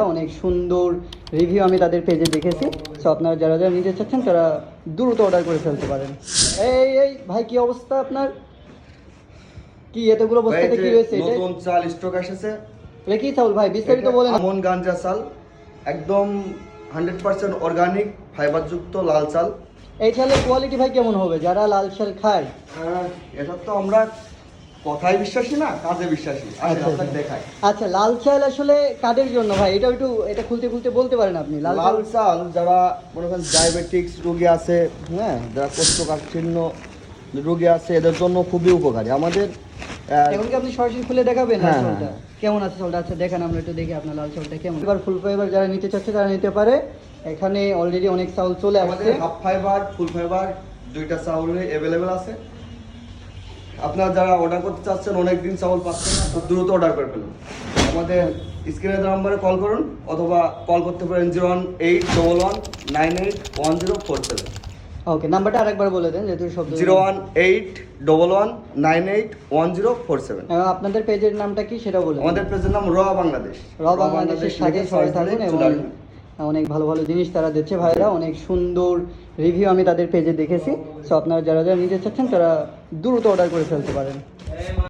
ভাইরা অনেক সুন্দর রিভিউ আমি তাদের পেজে দেখেছি। সো আপনারা যারা যারা নিতে চাচ্ছেন তারা দ্রুত অর্ডার করে ফেলতে পারেন। এই এই ভাই কি অবস্থা আপনার? কি এতগুলো বস্তাতে কি রয়েছে নতুন চাল স্টক এসেছে এটা কি চাউল ভাই? বিস্তারিত বলেন। আমন গাঞ্জা চাল একদম হান্ড্রেড পার্সেন্ট অর্গানিক ফাইবার যুক্ত লাল চাল। এই চালের কোয়ালিটি ভাই কেমন হবে? যারা লাল চাল খায়। আহ, এটা তো আমরা কথায় বিশ্বাসী না কাজে বিশ্বাসী? আচ্ছা, আচ্ছা। দেখাই। আচ্ছা লাল চাল আসলে কাদের জন্য ভাই? এটা একটু এটা খুলতে খুলতে বলতে পারেন আপনি। লাল চাল যারা মনে করেন ডায়াবেটিক্স রোগী আছে হ্যাঁ যারা কোষ্ঠকাঠিন্য রোগী আছে এদের জন্য খুবই উপকারী। আমাদের এখন কি আপনি সরাসরি খুলে দেখাবেন হ্যাঁ, হ্যাঁ। কেমন আছে চালটা? আচ্ছা দেখেন আমরা একটু দেখি আপনার লাল চালটা কেমন। এবার ফুল ফাইবার যারা নিতে চাচ্ছে তারা নিতে পারে। এখানে অলরেডি অনেক চাউল চলে আমাদের হাফ ফাইবার ফুল ফাইবার দুইটা চাউল অ্যাভেলেবেল আছে। আপনারা যারা অর্ডার করতে চাচ্ছেন অনেক দিন চাউল পাচ্ছেন না খুব দ্রুত অর্ডার করে ফেলুন। আমাদের স্ক্রিনের নাম্বারে কল করুন অথবা কল করতে পারেন zero one eight double one nine eight one zero four seven. Okay নাম্বারটা আরেকবার বলে দেন যেহেতু সব zero one eight double one nine eight one zero four seven. আপনাদের পেজের নামটা কি সেটা বলুন আমাদের পেজের নাম র বাংলাদেশ। র বাংলাদেশের সাথে সবাই থাকুন এবং। অনেক ভালো ভালো জিনিস তারা দিচ্ছে ভাইরা অনেক সুন্দর রিভিউ আমি তাদের পেজে দেখেছি। সো আপনারা যারা যারা নিতে চাচ্ছেন, তারা দ্রুত অর্ডার করে ফেলতে পারেন।